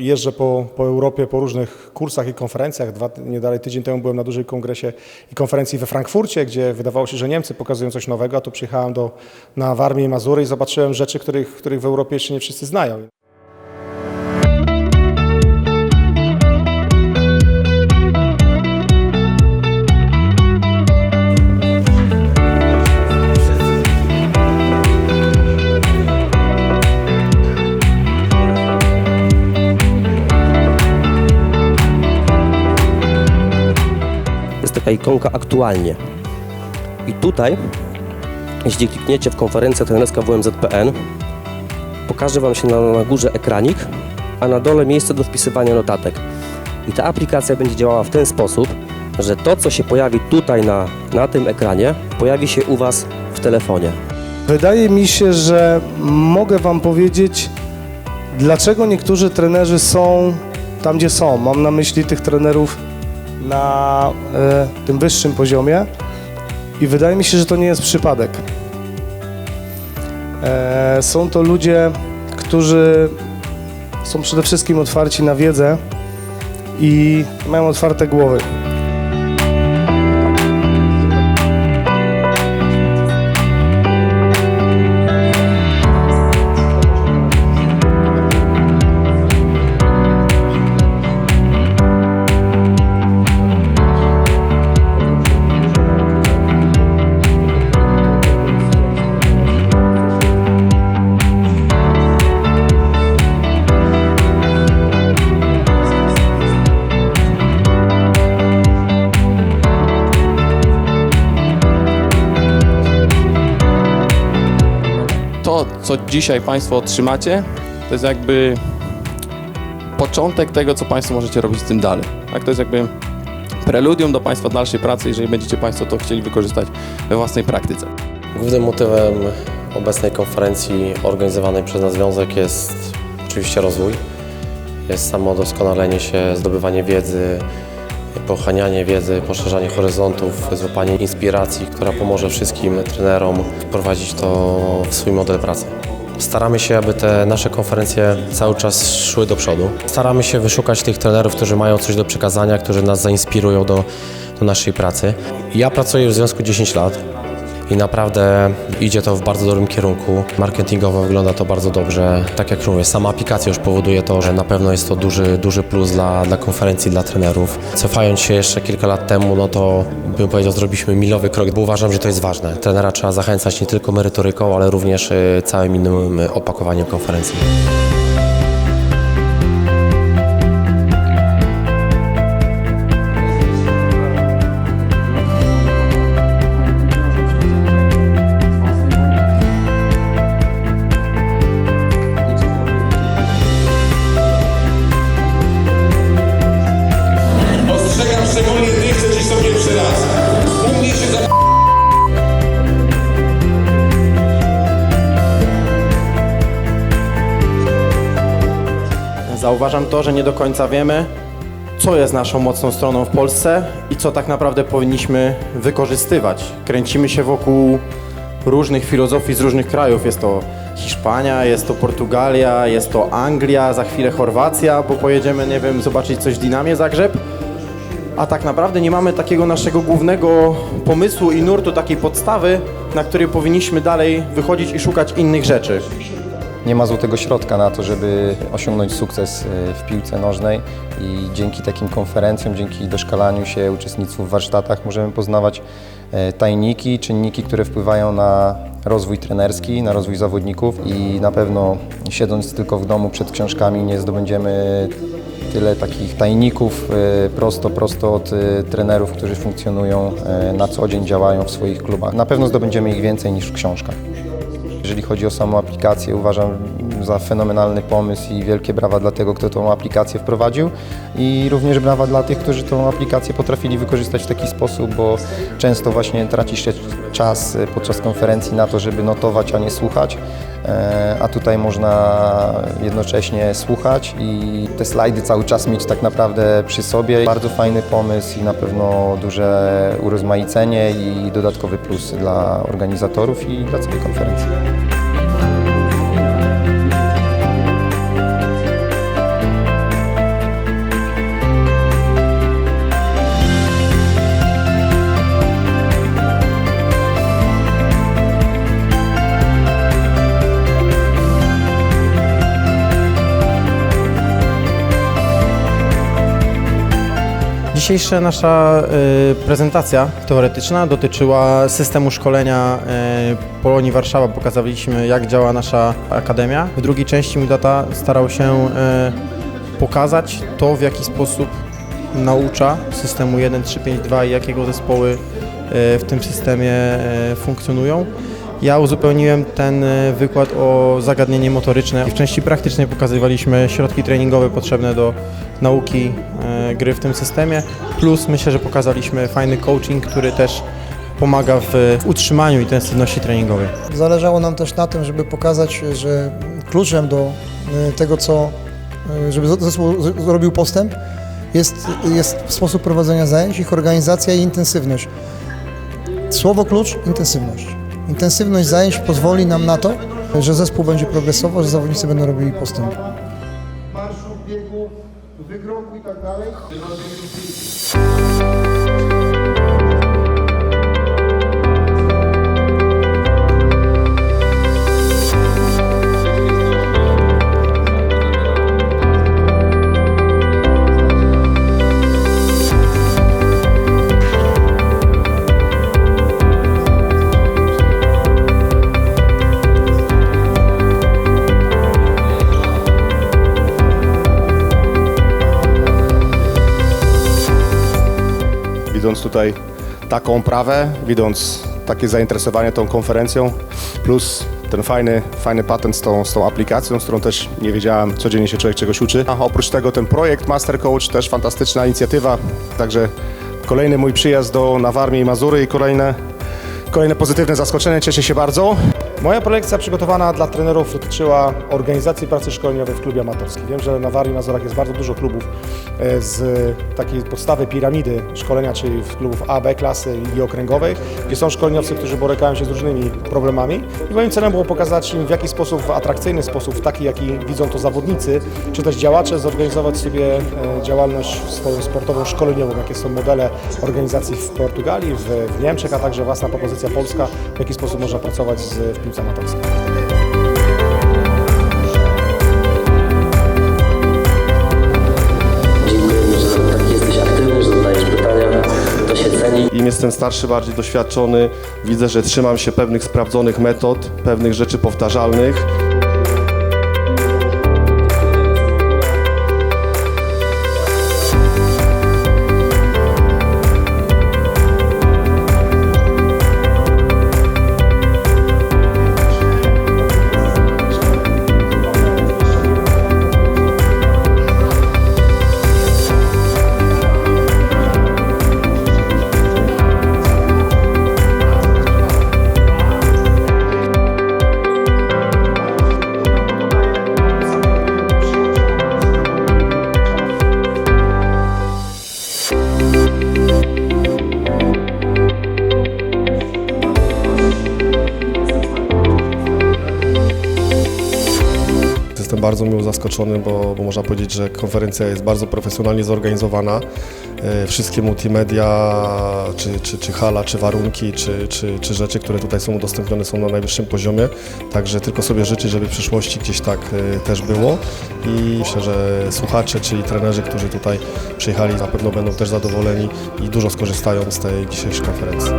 Jeżdżę po, po Europie, po różnych kursach i konferencjach. Dwa, nie dalej tydzień temu byłem na dużej kongresie i konferencji we Frankfurcie, gdzie wydawało się, że Niemcy pokazują coś nowego, a tu przyjechałem do, na Warmię i Mazury i zobaczyłem rzeczy, których, których w Europie jeszcze nie wszyscy znają. Taka ikonka aktualnie. I tutaj, jeśli klikniecie w konferencję trenerska WMZPN, pokaże Wam się na, na górze ekranik, a na dole miejsce do wpisywania notatek. I ta aplikacja będzie działała w ten sposób, że to, co się pojawi tutaj na, na tym ekranie, pojawi się u Was w telefonie. Wydaje mi się, że mogę Wam powiedzieć, dlaczego niektórzy trenerzy są tam, gdzie są. Mam na myśli tych trenerów na e, tym wyższym poziomie i wydaje mi się, że to nie jest przypadek. E, są to ludzie, którzy są przede wszystkim otwarci na wiedzę i mają otwarte głowy. Co dzisiaj Państwo otrzymacie, to jest jakby początek tego, co Państwo możecie robić z tym dalej. Tak, to jest jakby preludium do Państwa dalszej pracy, jeżeli będziecie Państwo to chcieli wykorzystać we własnej praktyce. Głównym motywem obecnej konferencji organizowanej przez nas związek jest oczywiście rozwój. Jest samo doskonalenie się, zdobywanie wiedzy, pochłanianie wiedzy, poszerzanie horyzontów, złapanie inspiracji, która pomoże wszystkim trenerom wprowadzić to w swój model pracy. Staramy się, aby te nasze konferencje cały czas szły do przodu. Staramy się wyszukać tych trenerów, którzy mają coś do przekazania, którzy nas zainspirują do, do naszej pracy. Ja pracuję w związku 10 lat. I naprawdę idzie to w bardzo dobrym kierunku. Marketingowo wygląda to bardzo dobrze. Tak jak mówię, sama aplikacja już powoduje to, że na pewno jest to duży, duży plus dla, dla konferencji, dla trenerów. Cofając się jeszcze kilka lat temu, no to bym powiedział, zrobiliśmy milowy krok, bo uważam, że to jest ważne. Trenera trzeba zachęcać nie tylko merytoryką, ale również y, całym innym y, opakowaniem konferencji. Zauważam to, że nie do końca wiemy, co jest naszą mocną stroną w Polsce i co tak naprawdę powinniśmy wykorzystywać. Kręcimy się wokół różnych filozofii z różnych krajów. Jest to Hiszpania, jest to Portugalia, jest to Anglia, za chwilę Chorwacja, bo pojedziemy, nie wiem, zobaczyć coś w Dinamie Zagrzeb. A tak naprawdę nie mamy takiego naszego głównego pomysłu i nurtu, takiej podstawy, na której powinniśmy dalej wychodzić i szukać innych rzeczy. Nie ma złotego środka na to, żeby osiągnąć sukces e, w piłce nożnej i dzięki takim konferencjom, dzięki doszkalaniu się uczestników w warsztatach możemy poznawać e, tajniki, czynniki, które wpływają na rozwój trenerski, na rozwój zawodników i na pewno siedząc tylko w domu przed książkami nie zdobędziemy tyle takich tajników e, prosto, prosto od trenerów, którzy funkcjonują na co dzień, działają w swoich klubach. Na pewno zdobędziemy ich więcej niż w książkach. Jeżeli chodzi o samą aplikację, uważam za fenomenalny pomysł i wielkie brawa dla tego, kto tą aplikację wprowadził i również brawa dla tych, którzy tą aplikację potrafili wykorzystać w taki sposób, bo często właśnie traci się czas podczas konferencji na to, żeby notować, a nie słuchać, E, a tutaj można jednocześnie słuchać i te slajdy cały czas mieć tak naprawdę przy sobie. Bardzo fajny pomysł i na pewno duże urozmaicenie i dodatkowy plus dla organizatorów i dla całej konferencji. Dzisiejsza nasza y, prezentacja teoretyczna dotyczyła systemu szkolenia y, Polonii Warszawa. Pokazaliśmy, jak działa nasza akademia. W drugiej części Midata starał się y, pokazać to, w jaki sposób naucza systemu 1352 i jakiego zespoły w tym systemie funkcjonują. Ja uzupełniłem ten wykład o zagadnienie motoryczne. W części praktycznej pokazywaliśmy środki treningowe potrzebne do nauki e, gry w tym systemie, plus myślę, że pokazaliśmy fajny coaching, który też pomaga w utrzymaniu intensywności treningowej. Zależało nam też na tym, żeby pokazać, że kluczem do y, tego, co, y, żeby zespół zrobił postęp, jest, jest sposób prowadzenia zajęć, ich organizacja i intensywność. Słowo klucz intensywność. Intensywność zajęć pozwoli nam na to, że zespół będzie progresował, że zawodnicy będą robili postęp. Wykroku i tak dalej. Widząc tutaj taką prawę, widząc takie zainteresowanie tą konferencją, plus ten fajny, fajny patent z tą, z tą aplikacją, z którą też nie wiedziałem, codziennie się człowiek czegoś uczy. A oprócz tego ten projekt Master Coach, też fantastyczna inicjatywa, także kolejny mój przyjazd do na Warmii i Mazury i kolejne, kolejne pozytywne zaskoczenie, cieszę się bardzo. Moja prelekcja przygotowana dla trenerów dotyczyła organizacji pracy szkoleniowej w klubie amatorskim. Wiem, że na Warmii i Mazurach jest bardzo dużo klubów e, z takiej podstawy piramidy szkolenia, czyli klubów A, B klasy i okręgowej, gdzie są szkoleniowcy, którzy borykają się z różnymi problemami. I moim celem było pokazać im, w jaki sposób, w atrakcyjny sposób, w taki, jaki widzą to zawodnicy, czy też działacze, zorganizować sobie e, działalność swoją sportową, szkoleniową, jakie są modele organizacji w Portugalii, w, Niemczech, a także własna propozycja polska, w jaki sposób można pracować z, piłce amatorskiej. Dziękujemy, że tak jesteś aktywny, że zadajesz pytania. To się ceni. Im jestem starszy, bardziej doświadczony, widzę, że trzymam się pewnych sprawdzonych metod, pewnych rzeczy powtarzalnych. Bardzo miło zaskoczony, bo, bo można powiedzieć, że konferencja jest bardzo profesjonalnie zorganizowana. E, Wszystkie multimedia, czy, czy, czy hala, czy warunki, czy, czy, czy rzeczy, które tutaj są udostępnione są na najwyższym poziomie. Także tylko sobie życzyć, żeby w przyszłości gdzieś tak e, też było. I myślę, że słuchacze, czyli trenerzy, którzy tutaj przyjechali, na pewno będą też zadowoleni i dużo skorzystają z tej dzisiejszej konferencji.